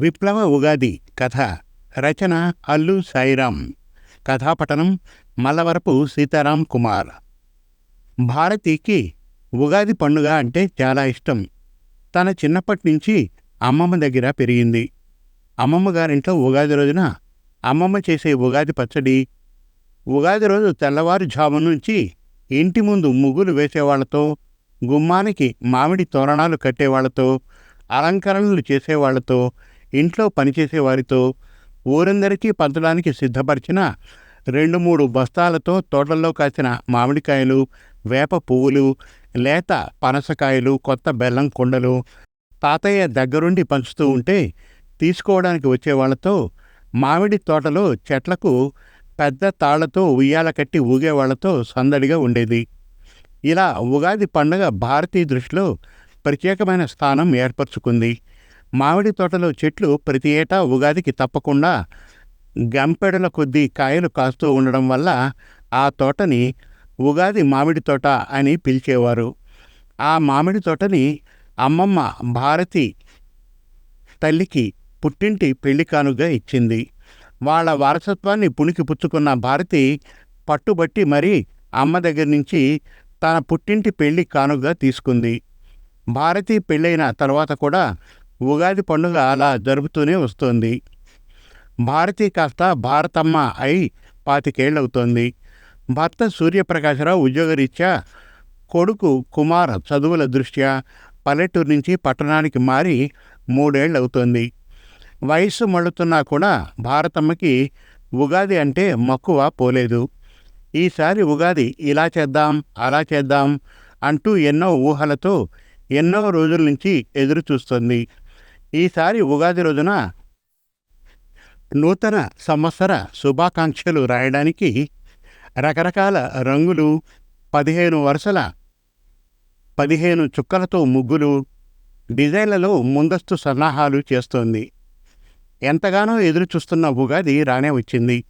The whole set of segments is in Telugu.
విప్లవ ఉగాది కథ రచన అల్లు సాయిరాం. కథాపఠనం మల్లవరపు సీతారాం కుమార్. భారతికి ఉగాది పండుగ అంటే చాలా ఇష్టం. తన చిన్నప్పటి నుంచి అమ్మమ్మ దగ్గర పెరిగింది. అమ్మమ్మ గారింట్లో ఉగాది రోజున అమ్మమ్మ చేసే ఉగాది పచ్చడి ఉగాది రోజు తెల్లవారుజాము నుంచి ఇంటి ముందు ముగ్గులు వేసేవాళ్ళతో గుమ్మానికి మామిడి తోరణాలు కట్టేవాళ్ళతో అలంకరణలు చేసేవాళ్ళతో ఇంట్లో పనిచేసేవారితో ఊరందరికీ పంచడానికి సిద్ధపరిచిన రెండు మూడు బస్తాలతో తోటల్లో కాసిన మామిడికాయలు వేప పువ్వులు లేత పనసకాయలు కొత్త బెల్లం కుండలు తాతయ్య దగ్గరుండి పంచుతూ ఉంటే తీసుకోవడానికి వచ్చేవాళ్ళతో మామిడి తోటలో చెట్లకు పెద్ద తాళ్ళతో ఉయ్యాల కట్టి ఊగేవాళ్ళతో సందడిగా ఉండేది. ఇలా ఉగాది పండుగ భారతీయ దృష్టిలో ప్రత్యేకమైన స్థానం ఏర్పరచుకుంది. మామిడి తోటలో చెట్లు ప్రతి ఏటా ఉగాదికి తప్పకుండా గంపెడల కొద్దీ కాయలు కాస్తూ ఉండడం వల్ల ఆ తోటని ఉగాది మామిడి తోట అని పిలిచేవారు. ఆ మామిడి తోటని అమ్మమ్మ భారతి తల్లికి పుట్టింటి పెళ్ళి కానుగా ఇచ్చింది. వాళ్ళ వారసత్వాన్ని పుణికి పుచ్చుకున్న భారతి పట్టుబట్టి మరీ అమ్మ దగ్గర నుంచి తన పుట్టింటి పెళ్ళి కానుగా తీసుకుంది. భారతి పెళ్ళైన తర్వాత కూడా ఉగాది పండుగ అలా జరుపుతూనే వస్తోంది. భారతి కాస్త భారతమ్మ అయి పాతికేళ్ళవుతోంది. భర్త సూర్యప్రకాశరావు ఉద్యోగరీత్యా కొడుకు కుమార్ చదువుల దృష్ట్యా పల్లెటూరు నుంచి పట్టణానికి మారి మూడేళ్ళవుతోంది. వయస్సు మళ్ళుతున్నా కూడా భారతమ్మకి ఉగాది అంటే మక్కువ పోలేదు. ఈసారి ఉగాది ఇలా చేద్దాం అలా చేద్దాం అంటూ ఎన్నో ఊహలతో ఎన్నో రోజుల నుంచి ఎదురు చూస్తుంది ఈసారి ఉగాది రోజున నూతన సంవత్సర శుభాకాంక్షలు రాయడానికి రకరకాల రంగులు పదిహేను వరుసల పదిహేను చుక్కలతో ముగ్గులు డిజైన్లలో ముందస్తు సన్నాహాలు చేస్తోంది. ఎంతగానో ఎదురు చూస్తున్న ఉగాది రానే వచ్చింది.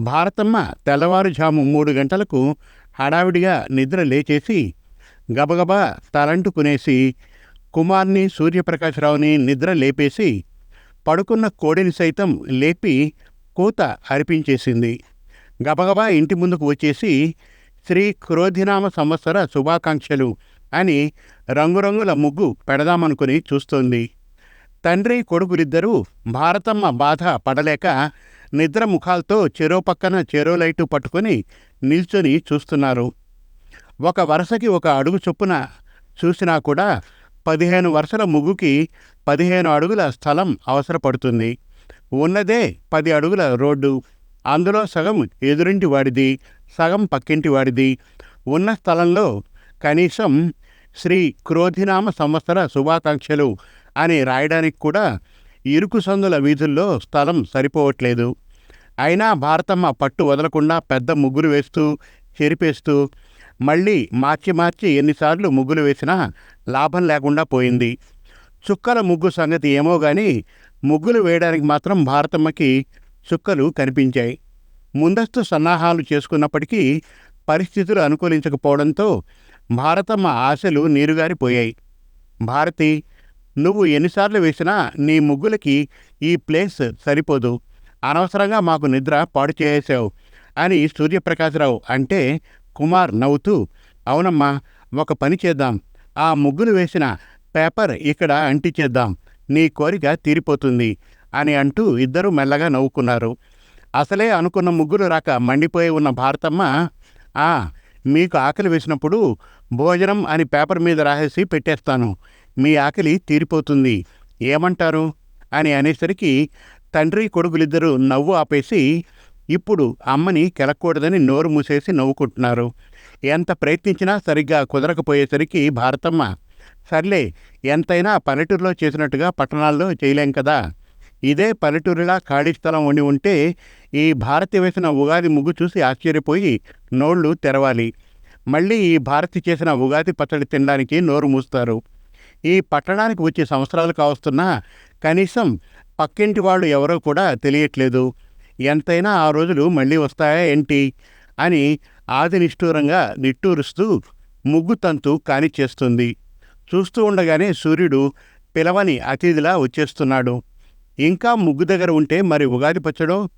భారతమ్మ తెల్లవారుజాము మూడు గంటలకు హడావిడిగా నిద్ర లేచేసి గబగబా తలంటుకునేసి కుమార్ని సూర్యప్రకాశరావుని నిద్ర లేపేసి పడుకున్న కోడిని సైతం లేపి కూత అరిపించేసింది. గబగబా ఇంటి ముందుకు వచ్చేసి శ్రీ క్రోధినామ సంవత్సర శుభాకాంక్షలు అని రంగురంగుల ముగ్గు పెడదామనుకుని చూస్తోంది. తండ్రి కొడుకులిద్దరూ భారతమ్మ బాధ పడలేక నిద్ర ముఖాలతో చెరో పక్కన చెరో లైటు పట్టుకొని నిల్చొని చూస్తున్నారు. ఒక వరుసకి ఒక అడుగు చొప్పున చూసినా కూడా పదిహేను వరుసల ముగ్గుకి పదిహేను అడుగుల స్థలం అవసరపడుతుంది. ఉన్నదే పది అడుగుల రోడ్డు. అందులో సగం ఎదురింటి వాడిది సగం పక్కింటి వాడిది. ఉన్న స్థలంలో కనీసం శ్రీ క్రోధినామ సంవత్సర శుభాకాంక్షలు అని రాయడానికి కూడా ఇరుకు సందుల వీధుల్లో స్థలం సరిపోవట్లేదు. అయినా భారతమ్మ పట్టు వదలకుండా పెద్ద ముగ్గులు వేస్తూ చెరిపేస్తూ మళ్ళీ మార్చి మార్చి ఎన్నిసార్లు ముగ్గులు వేసినా లాభం లేకుండా పోయింది. చుక్కల ముగ్గు సంగతి ఏమో కానీ ముగ్గులు వేయడానికి మాత్రం భారతమ్మకి చుక్కలు కనిపించాయి. ముందస్తు సన్నాహాలు చేసుకున్నప్పటికీ పరిస్థితులు అనుకూలించకపోవడంతో భారతమ్మ ఆశలు నీరుగారిపోయాయి. భారతి నువ్వు ఎన్నిసార్లు వేసినా నీ ముగ్గులకి ఈ ప్లేస్ సరిపోదు. అనవసరంగా మాకు నిద్ర పాడు చేసావు అని సూర్యప్రకాశరావు అంటే కుమార్ నవ్వుతూ అవునమ్మా ఒక పని చేద్దాం. ఆ ముగ్గులు వేసిన పేపర్ ఇక్కడ అంటించేద్దాం నీ కోరిక తీరిపోతుంది అని అంటూ ఇద్దరూ మెల్లగా నవ్వుకున్నారు. అసలే అనుకున్న ముగ్గులు రాక మండిపోయి ఉన్న భారతమ్మ ఆ మీకు ఆకలి వేసినప్పుడు భోజనం అని పేపర్ మీద రాసేసి పెట్టేస్తాను. మీ ఆకలి తీరిపోతుంది. ఏమంటారు? అని అనేసరికి తండ్రి కొడుకులిద్దరూ నవ్వు ఆపేసి ఇప్పుడు అమ్మని కెలకూడదని నోరు మూసేసి నవ్వుకుంటున్నారు. ఎంత ప్రయత్నించినా సరిగ్గా కుదరకపోయేసరికి భారతమ్మ సర్లే ఎంతైనా పల్లెటూరులో చేసినట్టుగా పట్టణాల్లో చేయలేం కదా. ఇదే పల్లెటూరులా ఖాళీ స్థలం ఉండి ఉంటే ఈ భారతి వేసిన ఉగాది ముగ్గు చూసి ఆశ్చర్యపోయి నోళ్ళు తెరవాలి. మళ్ళీ ఈ భారతి చేసిన ఉగాది పచ్చడి తినడానికి నోరు మూస్తారు. ఈ పట్టణానికి వచ్చే సంవత్సరాలు కావస్తున్నా కనీసం పక్కింటి వాళ్ళు ఎవరో కూడా తెలియట్లేదు. ఎంతైనా ఆ రోజులు మళ్ళీ వస్తాయా ఏంటి? అని ఆది నిష్ఠూరంగా నిట్టూరుస్తూ ముగ్గు తంతు కానిచ్చేస్తుంది. చూస్తూ ఉండగానే సూర్యుడు పిలవని అతిథిలా వచ్చేస్తున్నాడు. ఇంకా ముగ్గు దగ్గర ఉంటే మరి ఉగాది పచ్చడో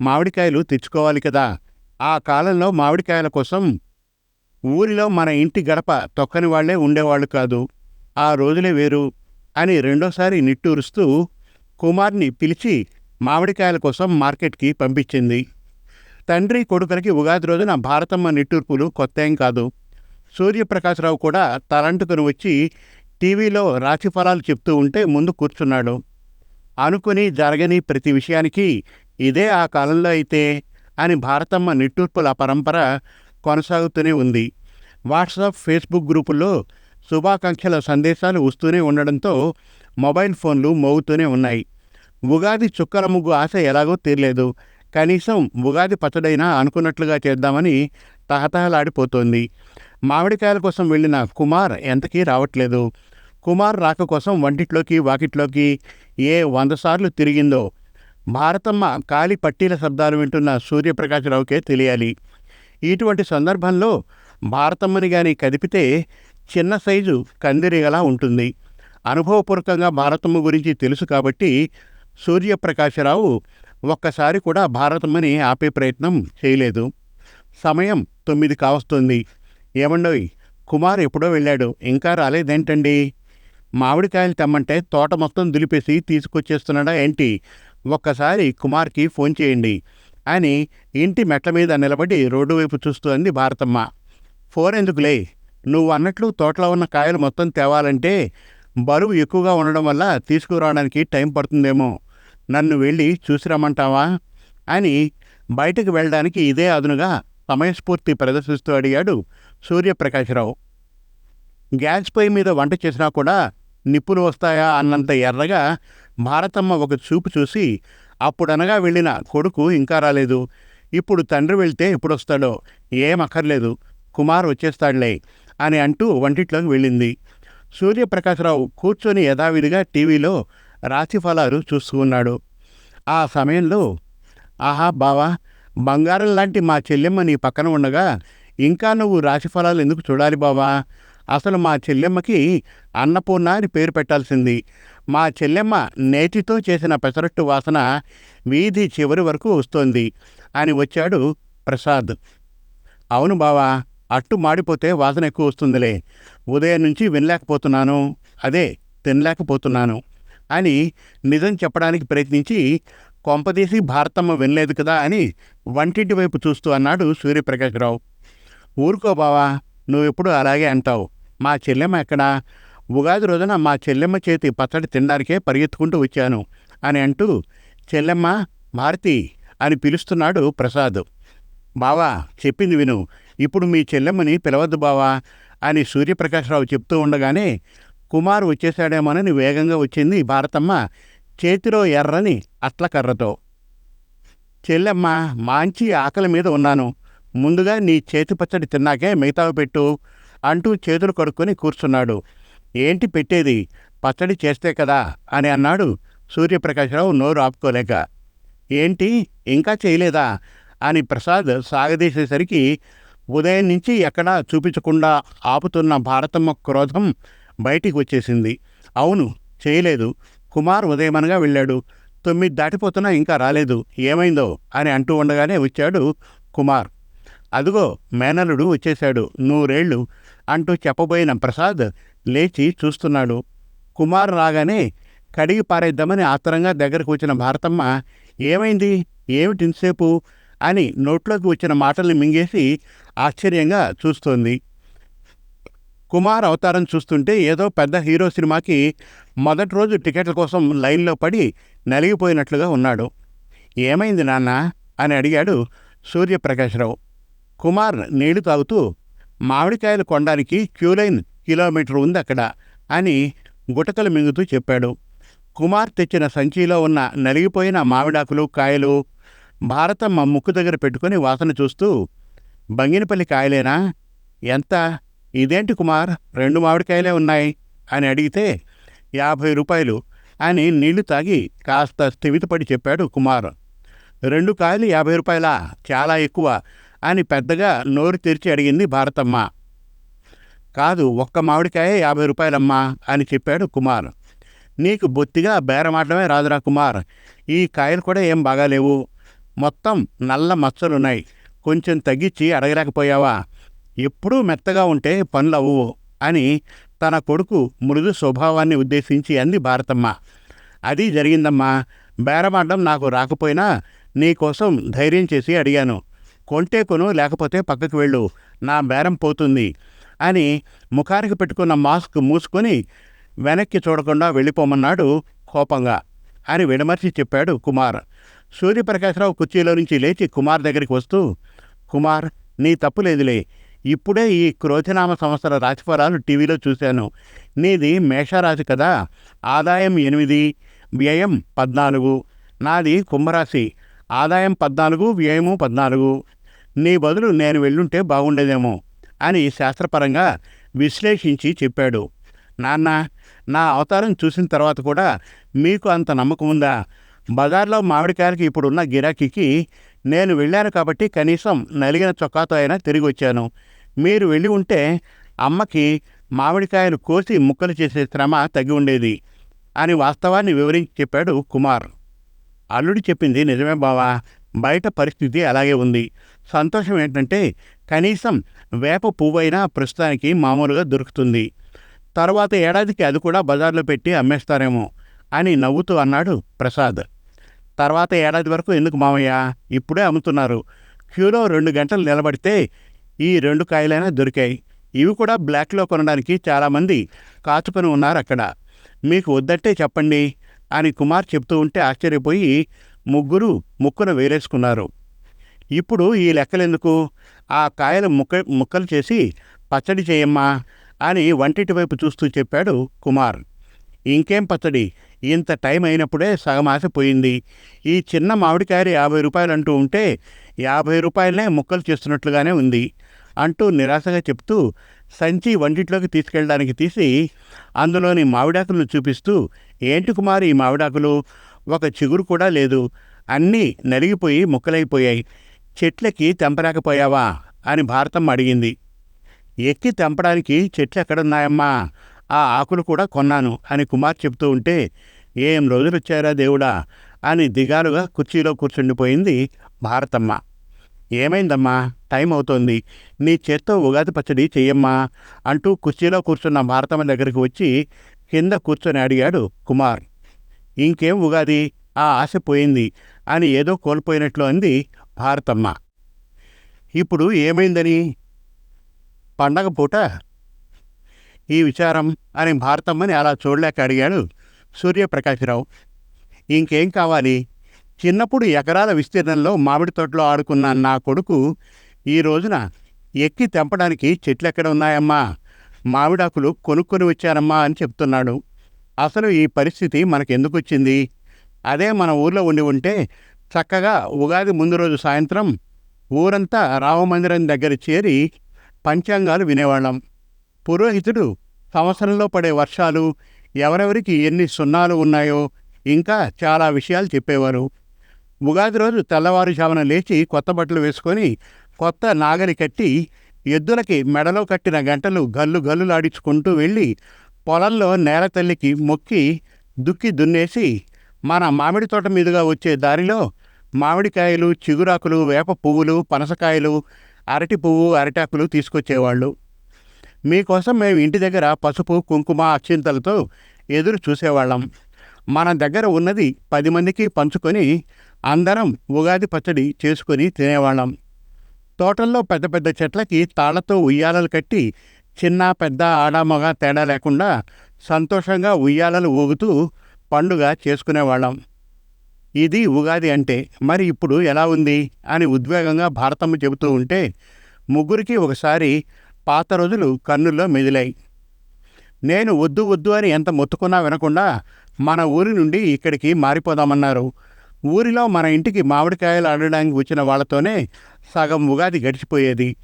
మామిడికాయలు తెచ్చుకోవాలి కదా? ఆ కాలంలో మామిడికాయల కోసం ఊరిలో మన ఇంటి గడప తొక్కని వాళ్ళే ఉండేవాళ్ళు కాదు. ఆ రోజులే వేరు అని రెండోసారి నిట్టూరుస్తూ కుమార్ని పిలిచి మామిడికాయల కోసం మార్కెట్కి పంపించింది. తండ్రి కొడుకులకి ఉగాది రోజున భారతమ్మ నిట్టూర్పులు కొత్త ఏం కాదు. సూర్యప్రకాశ్రావు కూడా తలంటుకుని వచ్చి టీవీలో రాశిఫలాలు చెప్తూ ఉంటే ముందు కూర్చున్నాడు. అనుకుని జరగని ప్రతి విషయానికి ఇదే ఆ కాలంలో అయితే అని భారతమ్మ నిట్టూర్పుల పరంపర కొనసాగుతూనే ఉంది. వాట్సాప్ ఫేస్బుక్ గ్రూపుల్లో శుభాకాంక్షల సందేశాలు వస్తూనే ఉండడంతో మొబైల్ ఫోన్లు మోగుతూనే ఉన్నాయి. ఉగాది చుక్కల ముగ్గు ఆశ ఎలాగో తీరలేదు. కనీసం ఉగాది పచ్చడైనా అనుకున్నట్లుగా చేద్దామని తహతహలాడిపోతోంది. మామిడికాయల కోసం వెళ్ళిన కుమార్ ఎంతకీ రావట్లేదు. కుమార్ రాక కోసం వంటిట్లోకి వాకిట్లోకి ఏ వంద సార్లు తిరిగిందో భారతమ్మ కాలి పట్టీల శబ్దాలు వింటున్న సూర్యప్రకాశరావుకే తెలియాలి. ఇటువంటి సందర్భంలో భారతమ్మని గాని కదిపితే చిన్న సైజు కందిరిగలా ఉంటుంది. అనుభవపూర్వకంగా భారతమ్మ గురించి తెలుసు కాబట్టి సూర్యప్రకాశరావు ఒక్కసారి కూడా భారతమ్మని ఆపే ప్రయత్నం చేయలేదు. సమయం తొమ్మిది కావస్తుంది. ఏమండోయ్ కుమార్ ఎప్పుడో వెళ్ళాడు. ఇంకా రాలేదేంటండి? మామిడికాయలు తెమ్మంటే తోట మొత్తం దులిపేసి తీసుకొచ్చేస్తున్నాడా ఏంటి? ఒక్కసారి కుమార్కి ఫోన్ చేయండి అని ఇంటి మెట్ల మీద నిలబడి రోడ్డు వైపు చూస్తూ అంది భారతమ్మ. ఫోన్ ఎందుకులే? నువ్వు అన్నట్లు తోటలో ఉన్న కాయలు మొత్తం తేవాలంటే బరువు ఎక్కువగా ఉండడం వల్ల తీసుకురావడానికి టైం పడుతుందేమో. నన్ను వెళ్ళి చూసిరమ్మంటావా? అని బయటకు వెళ్ళడానికి ఇదే అదునుగా సమయస్ఫూర్తి ప్రదర్శిస్తూ అడిగాడు సూర్యప్రకాశ్రావు. గ్యాస్ పొయ్యి మీద వంట చేసినా కూడా నిప్పులు వస్తాయా అన్నంత ఎర్రగా భారతమ్మ ఒక చూపు చూసి అప్పుడనగా వెళ్ళిన కొడుకు ఇంకా రాలేదు. ఇప్పుడు తండ్రి వెళ్తే ఎప్పుడొస్తాడో ఏం అక్కర్లేదు. కుమార్ వచ్చేస్తాడులే అని అంటూ వంటిట్లోకి వెళ్ళింది. సూర్యప్రకాశ్రావు కూర్చొని యథావిధిగా టీవీలో రాశిఫలాలు చూస్తూ ఉన్నాడు. ఆ సమయంలో ఆహా బావా బంగారం లాంటి మా చెల్లెమ్మ నీ పక్కన ఉండగా ఇంకా నువ్వు రాశిఫలాలు ఎందుకు చూడాలి బావా? అసలు మా చెల్లెమ్మకి అన్నపూర్ణ అని పేరు పెట్టాల్సింది. మా చెల్లెమ్మ నేతితో చేసిన పెసరట్టు వాసన వీధి చివరి వరకు వస్తోంది అని వచ్చాడు ప్రసాద్. అవును బావా అట్టు మాడిపోతే వాసన ఎక్కువ వస్తుందిలే. ఉదయం నుంచి వినలేకపోతున్నాను. అదే తినలేకపోతున్నాను. అని నిజం చెప్పడానికి ప్రయత్నించి కొంపదీసి భారతమ్మ వినలేదు కదా అని వంటింటి వైపు చూస్తూ అన్నాడు సూర్యప్రకాశ్రావు. ఊరుకో బావా నువ్వెప్పుడు అలాగే అంటావు. మా చెల్లెమ్మ ఎక్కడ? ఉగాది రోజున మా చెల్లెమ్మ చేతి పచ్చడి తినడానికే పరిగెత్తుకుంటూ వచ్చాను అని అంటూ చెల్లెమ్మ భారతి అని పిలుస్తున్నాడు ప్రసాద్. బావా చెప్పింది విను. ఇప్పుడు మీ చెల్లెమ్మని పిలవద్దు బావా అని సూర్యప్రకాశ్రావు చెప్తూ ఉండగానే కుమార్ వచ్చేశాడేమోనని వేగంగా వచ్చింది భారతమ్మ. చేతిలో ఎర్రని అట్లకర్రతో. చెల్లెమ్మ మాంచి ఆకలి మీద ఉన్నాను. ముందుగా నీ చేతి పచ్చడి తిన్నాకే మిగతావి పెట్టు అంటూ చేతులు కడుక్కొని కూర్చున్నాడు. ఏంటి పెట్టేది? పచ్చడి చేస్తే కదా అని అన్నాడు సూర్యప్రకాశ్రావు నోరు ఆపుకోలేక. ఏంటి? ఇంకా చేయలేదా? అని ప్రసాద్ సాగదీసేసరికి ఉదయం నుంచి ఎక్కడా చూపించకుండా ఆపుతున్న భారతమ్మ క్రోధం బయటికి వచ్చేసింది అవును చేయలేదు. కుమార్ ఉదయమనగా వెళ్ళాడు. తొమ్మిది దాటిపోతున్నా ఇంకా రాలేదు. ఏమైందో అని అంటూ ఉండగానే వచ్చాడు కుమార్. అదుగో మేనలుడు వచ్చేశాడు. నూరేళ్ళు అంటూ చెప్పబోయిన ప్రసాద్ లేచి చూస్తున్నాడు. కుమార్ రాగానే కడిగి పారేద్దామని ఆత్రంగా దగ్గరకు వచ్చిన భారతమ్మ ఏమైంది? ఏమిటి ఇంతసేపు అని నోట్లోకి వచ్చిన మాటల్ని మింగేసి ఆశ్చర్యంగా చూస్తోంది. కుమార్ అవతారం చూస్తుంటే ఏదో పెద్ద హీరో సినిమాకి మొదటి రోజు టికెట్ల కోసం లైన్లో పడి నలిగిపోయినట్లుగా ఉన్నాడు. ఏమైంది నాన్న? అని అడిగాడు సూర్యప్రకాశ్రావు. కుమార్ నీళ్ళు తాగుతూ మామిడికాయలు కొనడానికి క్యూలైన్ కిలోమీటర్ ఉంది అక్కడ అని గుటకలు మింగుతూ చెప్పాడు. కుమార్ తెచ్చిన సంచిలో ఉన్న నలిగిపోయిన మామిడాకులు కాయలు భారతమ్మ ముక్కు దగ్గర పెట్టుకుని వాసన చూస్తూ బంగినపల్లి కాయలేనా? ఎంత? ఇదేంటి కుమార్? రెండు మామిడికాయలే ఉన్నాయి? అని అడిగితే యాభై రూపాయలు అని నీళ్ళు తాగి కాస్త స్థిమితపడి చెప్పాడు కుమార్. రెండు కాయలు యాభై రూపాయలా? చాలా ఎక్కువ అని పెద్దగా నోరు తెరిచి అడిగింది భారతమ్మ. కాదు ఒక్క మామిడికాయ యాభై రూపాయలమ్మా అని చెప్పాడు కుమార్. నీకు బొత్తిగా బేరమాడమే రాదురా కుమార్. ఈ కాయలు కూడా ఏం బాగాలేవు. మొత్తం నల్ల మచ్చలున్నాయి. కొంచెం తగ్గించి అడగలేకపోయావా? ఎప్పుడూ మెత్తగా ఉంటే పనులు అవ్వవు అని తన కొడుకు మృదు స్వభావాన్ని ఉద్దేశించి అంది భారతమ్మ. అది జరిగిందమ్మా. బేరమాడడం నాకు రాకపోయినా నీకోసం ధైర్యం చేసి అడిగాను. కొంటే కొను లేకపోతే పక్కకు వెళ్ళు. నా బేరం పోతుంది అని ముఖానికి పెట్టుకున్న మాస్క్ మూసుకొని వెనక్కి చూడకుండా వెళ్ళిపోమన్నాడు కోపంగా అని విడమర్చి చెప్పాడు కుమార్. సూర్యప్రకాశ్రావు కుర్చీలో నుంచి లేచి కుమార్ దగ్గరికి వస్తూ కుమార్ నీ తప్పు లేదులే. ఇప్పుడే ఈ క్రోధనామ సంవత్సర రాశిఫలాలు టీవీలో చూశాను. నీది మేషరాశి కదా? ఆదాయం ఎనిమిది వ్యయం పద్నాలుగు. నాది కుంభరాశి. ఆదాయం పద్నాలుగు వ్యయము పద్నాలుగు. నీ బదులు నేను వెళ్ళుంటే బాగుండేదేమో అని శాస్త్రపరంగా విశ్లేషించి చెప్పాడు. నాన్న నా అవతారం చూసిన తర్వాత కూడా మీకు అంత నమ్మకం ఉందా? బజార్లో మామిడికాయలకి ఇప్పుడున్న గిరాకీకి నేను వెళ్ళాను కాబట్టి కనీసం నలిగిన చొక్కాతో అయినా తిరిగి వచ్చాను. మీరు వెళ్ళి ఉంటే అమ్మకి మామిడికాయలు కోసి ముక్కలు చేసే శ్రమ తగ్గి ఉండేది అని వాస్తవాన్ని వివరించి చెప్పాడు కుమార్. అల్లుడి చెప్పింది నిజమే బావా బయట పరిస్థితి అలాగే ఉంది. సంతోషం ఏంటంటే కనీసం వేప పువ్వైనా ప్రస్తుతానికి మామూలుగా దొరుకుతుంది. తర్వాత ఏడాదికి అది కూడా బజార్లో పెట్టి అమ్మేస్తారేమో అని నవ్వుతూ అన్నాడు ప్రసాద్. తర్వాత ఏడాది వరకు ఎందుకు మామయ్య ఇప్పుడే అమ్ముతున్నారు. క్యూలో రెండు గంటలు నిలబడితే ఈ రెండు కాయలైనా దొరికాయి. ఇవి కూడా బ్లాక్లో కొనడానికి చాలామంది కాచుకొని ఉన్నారు అక్కడ మీకు వద్దంటే చెప్పండి అని కుమార్ చెప్తూ ఉంటే ఆశ్చర్యపోయి ముగ్గురు ముక్కున వేరేసుకున్నారు. ఇప్పుడు ఈ లెక్కలెందుకు? ఆ కాయలు ముక్క ముక్కలు చేసి పచ్చడి చేయమ్మా అని వంటింటి వైపు చూస్తూ చెప్పాడు కుమార్. ఇంకేం పచ్చడి? ఇంత టైం అయినప్పుడే సగం పోయింది. ఈ చిన్న మామిడికాయ యాభై రూపాయలు అంటూ ఉంటే యాభై రూపాయలనే ముక్కలు చేస్తున్నట్లుగానే ఉంది. అంటూ నిరాశగా చెప్తూ సంచి వంటిట్లోకి తీసుకెళ్ళడానికి తీసి అందులోని మామిడాకులను చూపిస్తూ ఏంటి కుమారి ఈ మామిడాకులు ఒక చిగురు కూడా లేదు. అన్నీ నలిగిపోయి ముక్కలైపోయాయి. చెట్లకి తెంపలేకపోయావా అని భారతమ్మ అడిగింది. ఎక్కి తెంపడానికి చెట్లు ఎక్కడున్నాయమ్మా? ఆ ఆకులు కూడా కొన్నాను అని కుమార్ చెప్తూ ఉంటే ఏం రోజులు వచ్చారా దేవుడా? అని దిగాలుగా కుర్చీలో కూర్చుండిపోయింది భారతమ్మ. ఏమైందమ్మా? టైం అవుతోంది నీ చేత్తో ఉగాది పచ్చడి చెయ్యమ్మా అంటూ కుర్చీలో కూర్చున్న భారతమ్మ దగ్గరికి వచ్చి కింద కూర్చొని అడిగాడు కుమార్. ఇంకేం ఉగాది? ఆ ఆశ పోయింది అని ఏదో కోల్పోయినట్లు అంది భారతమ్మ. ఇప్పుడు ఏమైందని? పండగ పూట? ఈ విచారం అని భారతమ్మని అలా చూడలేక అడిగాడు సూర్యప్రకాశ్రావు. ఇంకేం కావాలి? చిన్నప్పుడు ఎకరాల విస్తీర్ణంలో మామిడి తోటలో ఆడుకున్న నా కొడుకు ఈ రోజున ఎక్కి తెంపడానికి చెట్లు ఎక్కడ ఉన్నాయమ్మా? మామిడాకులు కొనుక్కొని వచ్చారమ్మా అని చెప్తున్నాడు. అసలు ఈ పరిస్థితి మనకెందుకు వచ్చింది అదే మన ఊర్లో ఉండి ఉంటే చక్కగా ఉగాది ముందు రోజు సాయంత్రం ఊరంతా రామమందిరం దగ్గర చేరి పంచాంగాలు వినేవాళ్ళం. పురోహితుడు సంవత్సరంలో పడే వర్షాలు ఎవరెవరికి ఎన్ని సున్నాలు ఉన్నాయో ఇంకా చాలా విషయాలు చెప్పేవారు. ఉగాది రోజు తెల్లవారుజామున లేచి కొత్త బట్టలు వేసుకొని కొత్త నాగలి కట్టి ఎద్దులకి మెడలో కట్టిన గంటలు గల్లు గల్లులాడించుకుంటూ వెళ్ళి పొలంలో నేల తల్లికి మొక్కి దుక్కి దున్నేసి మన మామిడి తోట మీదుగా వచ్చే దారిలో మామిడికాయలు చిగురాకులు వేప పువ్వులు పనసకాయలు అరటి పువ్వు అరటాకులు తీసుకొచ్చేవాళ్ళు. మీకోసం మేము ఇంటి దగ్గర పసుపు కుంకుమ అక్షింతలతో ఎదురు చూసేవాళ్ళం. మన దగ్గర ఉన్నది పది మందికి పంచుకొని అందరం ఉగాది పచ్చడి చేసుకొని తినేవాళ్ళం. తోటల్లో పెద్ద పెద్ద చెట్లకి తాళ్ళతో ఉయ్యాలలు కట్టి చిన్న పెద్ద ఆడ తేడా లేకుండా సంతోషంగా ఉయ్యాలలు ఊగుతూ పండుగ చేసుకునేవాళ్ళం. ఇది ఉగాది అంటే మరి ఇప్పుడు ఎలా ఉంది? అని ఉద్వేగంగా భారతమ్మ చెబుతూ ఉంటే ముగ్గురికి ఒకసారి పాత రోజులు కన్నుల్లో మెదిలాయి. నేను వద్దు వద్దు అని ఎంత మొత్తుకున్నా వినకుండా మన ఊరి నుండి ఇక్కడికి మారిపోదామన్నారు. ఊరిలో మన ఇంటికి మామిడికాయలు అడగడానికి వచ్చిన వాళ్ళతోనే సగం ఉగాది గడిచిపోయేది.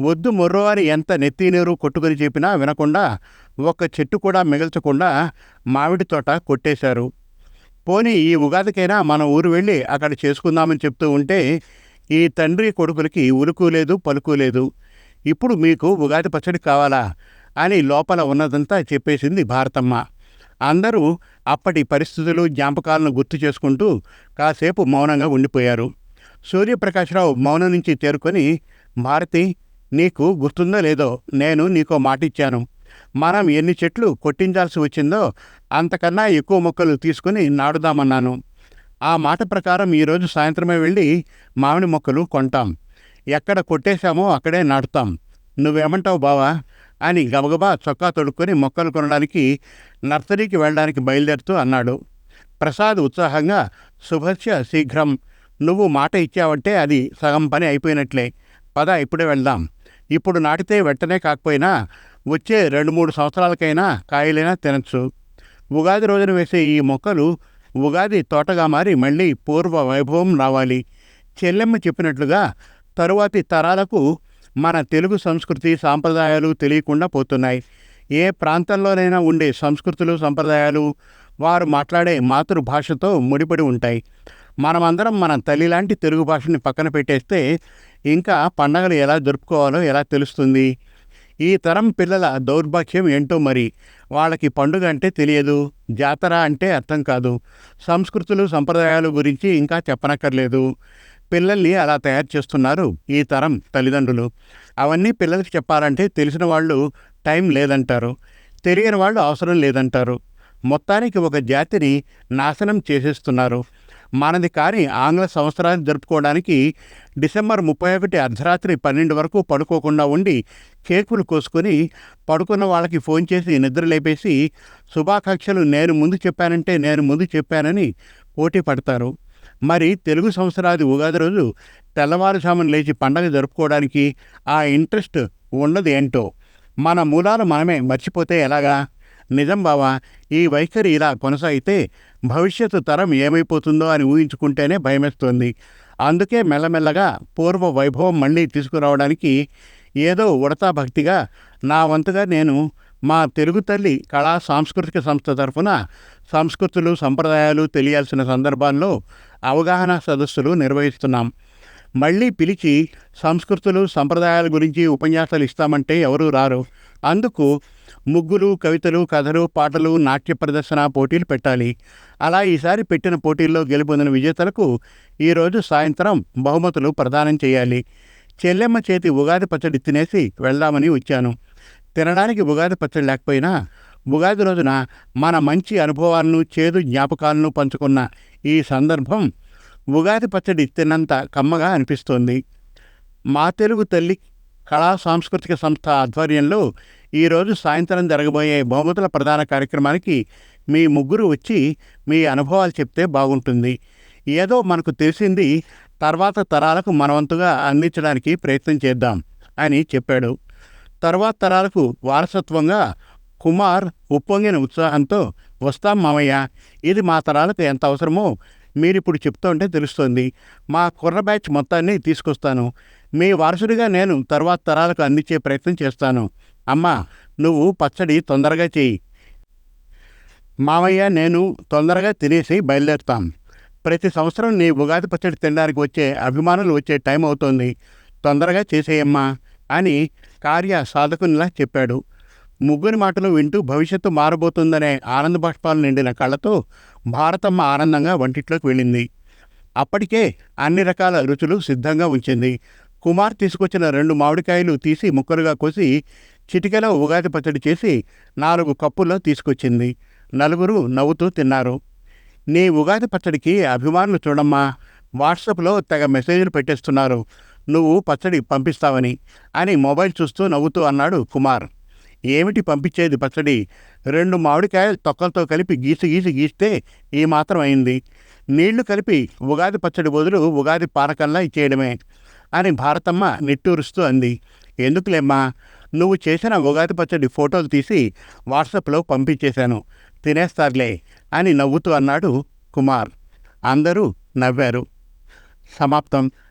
వద్దు మొర్రో ఎంత నెత్తి నీరు కొట్టుకొని చెప్పినా వినకుండా ఒక్క చెట్టు కూడా మిగల్చకుండా మామిడి తోట కొట్టేశారు. పోనీ ఈ ఉగాదికైనా మన ఊరు వెళ్ళి అక్కడ చేసుకుందామని చెప్తూ ఉంటే ఈ తండ్రి కొడుకులకి ఉలుకు లేదు పలుకు లేదు. ఇప్పుడు మీకు ఉగాది పచ్చడి కావాలా అని లోపల ఉన్నదంతా చెప్పేసింది భారతమ్మ. అందరూ అప్పటి పరిస్థితులు జ్ఞాపకాలను గుర్తు చేసుకుంటూ కాసేపు మౌనంగా ఉండిపోయారు. సూర్యప్రకాశ్రావు మౌనం నుంచి తేరుకొని భారతి నీకు గుర్తుందో లేదో నేను నీకో మాట ఇచ్చాను మనం ఎన్ని చెట్లు కొట్టించాల్సి వచ్చిందో అంతకన్నా ఎక్కువ మొక్కలు తీసుకుని నాడుదామన్నాను ఆ మాట ప్రకారం ఈరోజు సాయంత్రమే వెళ్ళి మామిడి మొక్కలు కొంటాం. ఎక్కడ కొట్టేశామో అక్కడే నాటుతాం. నువ్వేమంటావు బావా? అని గబగబా చొక్కా తొడుక్కొని మొక్కలు కొనడానికి నర్సరీకి వెళ్ళడానికి బయలుదేరుతూ అన్నాడు. ప్రసాద్ ఉత్సాహంగా శుభస్య శీఘ్రం. నువ్వు మాట ఇచ్చావంటే అది సగం పని అయిపోయినట్లే. పద ఇప్పుడే వెళ్దాం. ఇప్పుడు నాటితే వెంటనే కాకపోయినా వచ్చే రెండు మూడు సంవత్సరాలకైనా కాయలైనా తినచ్చు. ఉగాది రోజున వేసే ఈ మొక్కలు ఉగాది తోటగా మారి మళ్ళీ పూర్వ వైభవం రావాలి. చెల్లెమ్మ చెప్పినట్లుగా తరువాతి తరాలకు మన తెలుగు సంస్కృతి సాంప్రదాయాలు తెలియకుండా పోతున్నాయి. ఏ ప్రాంతంలోనైనా ఉండే సంస్కృతులు సంప్రదాయాలు వారు మాట్లాడే మాతృభాషతో ముడిపడి ఉంటాయి. మనమందరం మన తల్లి లాంటి తెలుగు భాషని పక్కన పెట్టేస్తే ఇంకా పండగలు ఎలా జరుపుకోవాలో ఎలా తెలుస్తుంది? ఈ తరం పిల్లల దౌర్భాగ్యం ఏంటో మరి? వాళ్ళకి పండుగ అంటే తెలియదు జాతర అంటే అర్థం కాదు. సంస్కృతులు సంప్రదాయాలు గురించి ఇంకా చెప్పనక్కర్లేదు. పిల్లల్ని అలా తయారు చేస్తున్నారు ఈ తరం తల్లిదండ్రులు. అవన్నీ పిల్లలకి చెప్పాలంటే తెలిసిన వాళ్ళు టైం లేదంటారు. తెలియని వాళ్ళు అవసరం లేదంటారు. మొత్తానికి ఒక జాతిని నాశనం చేసేస్తున్నారు. మనది కాని ఆంగ్ల సంవత్సరాన్ని జరుపుకోవడానికి డిసెంబర్ ముప్పై ఒకటి అర్ధరాత్రి పన్నెండు వరకు పడుకోకుండా ఉండి కేకులు కోసుకొని పడుకున్న వాళ్ళకి ఫోన్ చేసి నిద్ర లేపేసి శుభాకాంక్షలు నేను ముందు చెప్పానంటే నేను ముందు చెప్పానని పోటీ పడతారు. మరి తెలుగు సంవత్సరాది ఉగాది రోజు తెల్లవారుజామున లేచి పండగ జరుపుకోవడానికి ఆ ఇంట్రెస్ట్ ఉన్నది ఏంటో. మన మూలాలు మనమే మర్చిపోతే ఎలాగా? నిజం బావా ఈ వైఖరి ఇలా కొనసాగితే భవిష్యత్తు తరం ఏమైపోతుందో అని ఊహించుకుంటేనే భయమేస్తోంది. అందుకే మెల్లమెల్లగా పూర్వ వైభవం మళ్ళీ తీసుకురావడానికి ఏదో ఉడతా భక్తిగా నా వంతుగా నేను మా తెలుగు తల్లి కళా సాంస్కృతిక సంస్థ తరఫున సంస్కృతులు సంప్రదాయాలు తెలియాల్సిన సందర్భాల్లో అవగాహన సదస్సులు నిర్వహిస్తున్నాం. మళ్ళీ పిలిచి సంస్కృతులు సంప్రదాయాల గురించి ఉపన్యాసాలు ఇస్తామంటే ఎవరూ రారు. అందుకు ముగ్గులు కవితలు కథలు పాటలు నాట్య ప్రదర్శన పోటీలు పెట్టాలి. అలా ఈసారి పెట్టిన పోటీల్లో గెలుపొందిన విజేతలకు ఈరోజు సాయంత్రం బహుమతులు ప్రదానం చేయాలి. చెల్లెమ్మ చేతి ఉగాది పచ్చడి తినేసి వెళ్దామని వచ్చాను. తినడానికి ఉగాది పచ్చడి లేకపోయినా ఉగాది రోజున మన మంచి అనుభవాలను చేదు జ్ఞాపకాలను పంచుకున్న ఈ సందర్భం ఉగాది పచ్చడి తిన్నంత కమ్మగా అనిపిస్తోంది. మా తెలుగు తల్లి కళా సాంస్కృతిక సంస్థ ఆధ్వర్యంలో ఈరోజు సాయంత్రం జరగబోయే బహుమతుల ప్రధాన కార్యక్రమానికి మీ ముగ్గురు వచ్చి మీ అనుభవాలు చెప్తే బాగుంటుంది. ఏదో మనకు తెలిసింది తర్వాత తరాలకు మనవంతుగా అందించడానికి ప్రయత్నం చేద్దాం అని చెప్పాడు. తర్వాత తరాలకు వారసత్వంగా కుమార్ ఉప్పొంగిన ఉత్సాహంతో వస్తాం మామయ్య ఇది మా తరాలకు ఎంత అవసరమో మీరిప్పుడు చెప్తుంటే తెలుస్తుంది. మా కుర్ర బ్యాచ్ మొత్తాన్ని తీసుకొస్తాను. మీ వారసుడిగా నేను తర్వాత తరాలకు అందించే ప్రయత్నం చేస్తాను. అమ్మా నువ్వు పచ్చడి తొందరగా చెయ్యి మామయ్య నేను తొందరగా తినేసి బయలుదేరుతాం. ప్రతి సంవత్సరం నీ ఉగాది పచ్చడి తినడానికి వచ్చే అభిమానులు వచ్చే టైం అవుతోంది. తొందరగా చేసేయమ్మా అని కార్య సాధకునిలా చెప్పాడు. ముగ్గురి మాటలు వింటూ భవిష్యత్తు మారబోతుందనే ఆనంద బాష్పాలు నిండిన కళ్ళతో భారతమ్మ ఆనందంగా వంటిట్లోకి వెళ్ళింది. అప్పటికే అన్ని రకాల రుచులు సిద్ధంగా ఉంచింది. కుమార్ తీసుకొచ్చిన రెండు మామిడికాయలు తీసి ముక్కలుగా కోసి చిటికెలో ఉగాది పచ్చడి చేసి నాలుగు కప్పుల్లో తీసుకొచ్చింది. నలుగురు నవ్వుతూ తిన్నారు. నీ ఉగాది పచ్చడికి అభిమానులు చూడమ్మా. వాట్సాప్లో తెగ మెసేజ్లు పెట్టేస్తున్నారు. నువ్వు పచ్చడి పంపిస్తావని అని మొబైల్ చూస్తూ నవ్వుతూ అన్నాడు కుమార్. ఏమిటి పంపించేది పచ్చడి? రెండు మామిడికాయలు తొక్కలతో కలిపి గీసి గీసి గీస్తే ఈ మాత్రం అయింది. నీళ్ళు కలిపి ఉగాది పచ్చడి బదులు ఉగాది పానకంలా ఇచ్చేయడమే అని భారతమ్మ నిట్టూరుస్తూ అంది. ఎందుకులేమ్మా? నువ్వు చేసిన ఉగాది పచ్చడి ఫోటోలు తీసి వాట్సాప్లో పంపించేశాను. తినేస్తారులే అని నవ్వుతూ అన్నాడు కుమార్. అందరూ నవ్వారు. సమాప్తం.